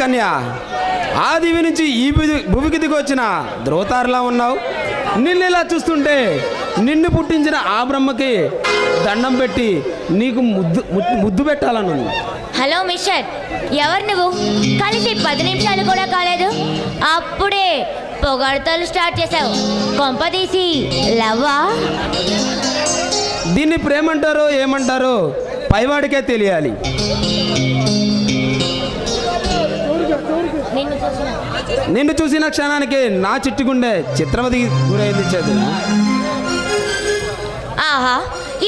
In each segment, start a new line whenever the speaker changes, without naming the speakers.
కన్య. ఆ దివి నుంచి ఈ భువికి దిగి వచ్చిన ధ్రువతారలా ఉన్నావు? నిన్ను ఇలా చూస్తుంటే నిన్ను పుట్టించిన ఆ బ్రహ్మకి దండం పెట్టి నీకు ముద్దు ముద్దు- పెట్టాలని
హలో మిస్టర్ ఎవరు నువ్వు? కలిసి పది నిమిషాలు కూడా కాలేదు. అప్పుడే పొగడతలు స్టార్ట్ చేసావు కొంపదీసి లవ్వా?
దీన్ని ప్రేమంటారో ఏమంటారో పైవాడికే తెలియాలి.
నిన్ను చూసిన
క్షణానికి నా చిట్టుగుండె చిత్రవతి గురైంది చదువు
ఆహా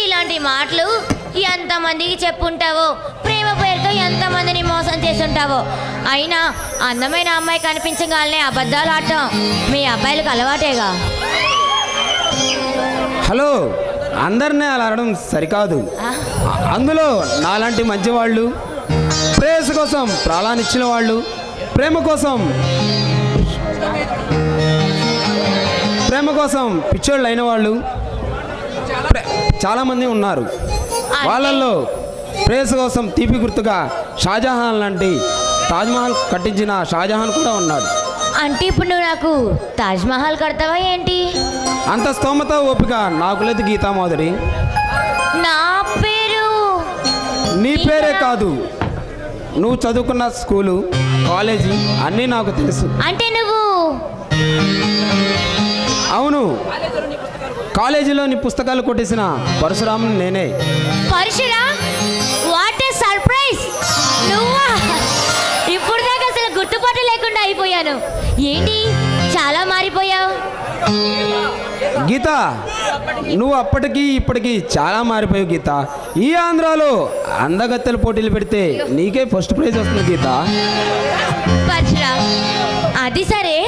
ఇలాంటి మాటలు ఎంతమందికి చెప్పుంటావో? ప్రేమ పేరుతో ఎంతమందిని మోసం చేసుంటావో అయినా అందమైన అమ్మాయి కనిపించగానే అబద్ధాలు ఆడటం మీ అబ్బాయిలకు అలవాటేగా?
హలో అందరినీ అలా అనడం సరికాదు. అందులో నాలాంటి మంచివాళ్ళు ప్రేయస్ కోసం ప్రాణాన్నిచ్చిన వాళ్ళు ప్రేమ కోసం. ప్రేమ కోసం పిచ్చోళ్ళు అయిన వాళ్ళు చాలామంది ఉన్నారు. వాళ్ళల్లో ప్రేయస్ కోసం తీపి గుర్తుగా షాజహాన్ లాంటి తాజ్మహల్ కట్టించిన షాజహాన్ కూడా ఉన్నాడు.
అంటే ఇప్పుడు నువ్వు నాకు తాజ్ మహల్ కడతావా ఏంటి?
అంత స్తోమత ఓపిక నాకు లేదు గీతా మాధురి.
నా పేరు
నీ పేరే కాదు. నువ్వు చదువుకున్న స్కూలు కాలేజీ అన్నీ నాకు తెలుసు.
అంటే నువ్వు?
అవును. కాలేజీలోని పుస్తకాలు కొట్టేసిన పరశురాము నేనే.
పరశురా అయిపోయాను ఏంటి? చాలా మారిపోయావు.
గీత నువ్వు అప్పటికి ఇప్పటికీ చాలా మారిపోయావు గీత. ఈ ఆంధ్రాలో అందగత్తెల పోటీలు పెడితే నీకే ఫస్ట్ ప్రైజ్ వస్తుంది గీత.
అది సరే.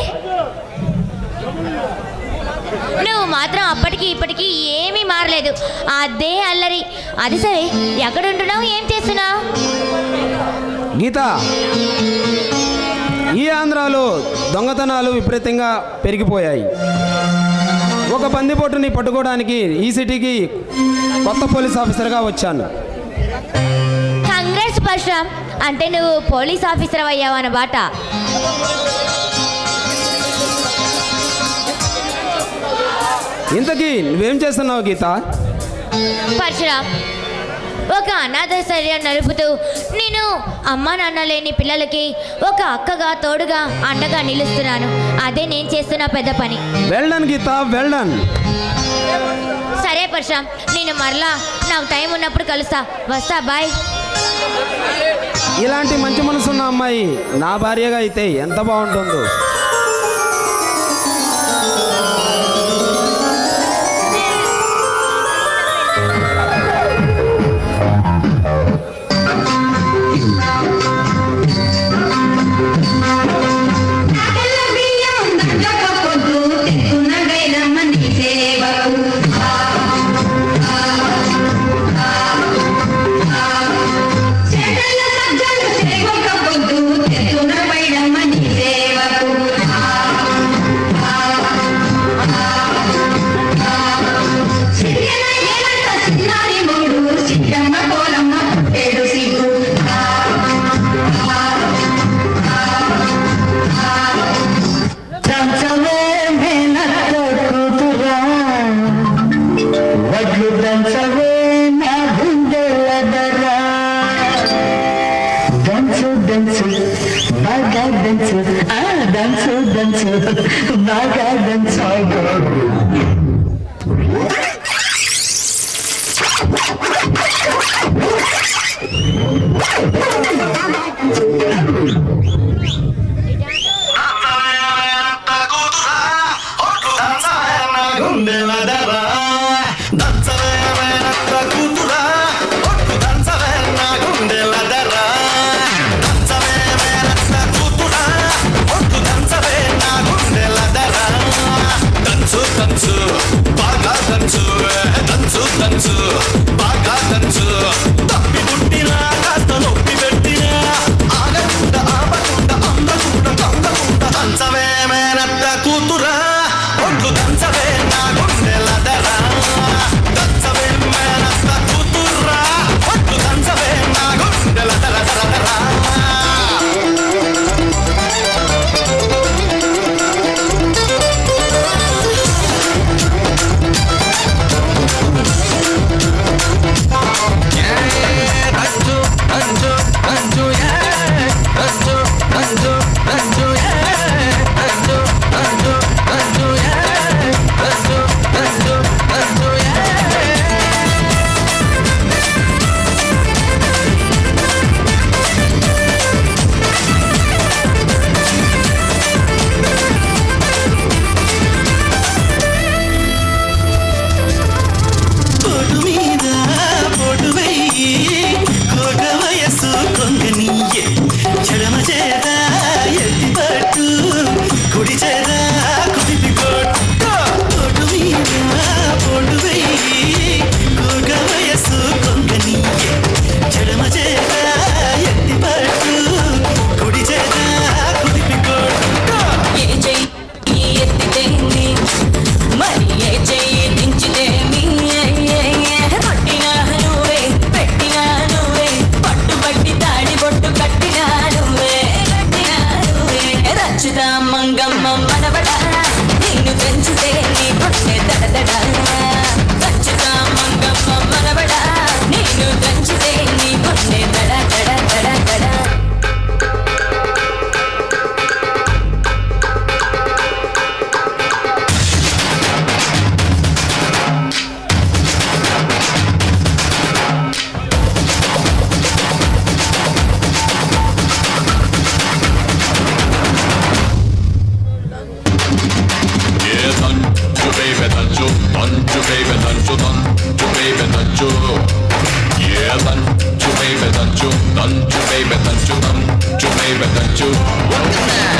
నువ్వు మాత్రం అప్పటికి ఇప్పటికి ఏమీ మారలేదు. అదే అల్లరి. అది సరే. ఎక్కడ ఉంటున్నావు ఏం చేస్తున్నావు?
గీత ఆంధ్రాలో దొంగతనాలు విపరీతంగా పెరిగిపోయాయి. ఒక బందిపోటుని పట్టుకోవడానికి ఈ సిటీకి కొత్త పోలీస్ ఆఫీసర్గా వచ్చాను.
కంగ్రెస్ పరశురామ్ అంటే నువ్వు పోలీస్ ఆఫీసర్ అయ్యావు అన్నమాట.
ఇంతకీ నువ్వేం చేస్తున్నావు గీత?
పరశురామ్ ఒక అనాథ శరీరం నలుపుతూ నేను అమ్మ నాన్న లేని పిల్లలకి ఒక అక్కగా తోడుగా అండగా నిలుస్తున్నాను. అదే నేను చేస్తున్న పెద్ద పని.
వెల్డన్ గీత వెల్డన్
సరే పరశురామ్ నేను మరలా నాకు టైం ఉన్నప్పుడు కలుస్తా. వస్తా బాయ్.
ఇలాంటి మంచి మనసున్న అమ్మాయి నా భార్యగా అయితే ఎంత బాగుంటుందో.
attitude. Welcome back.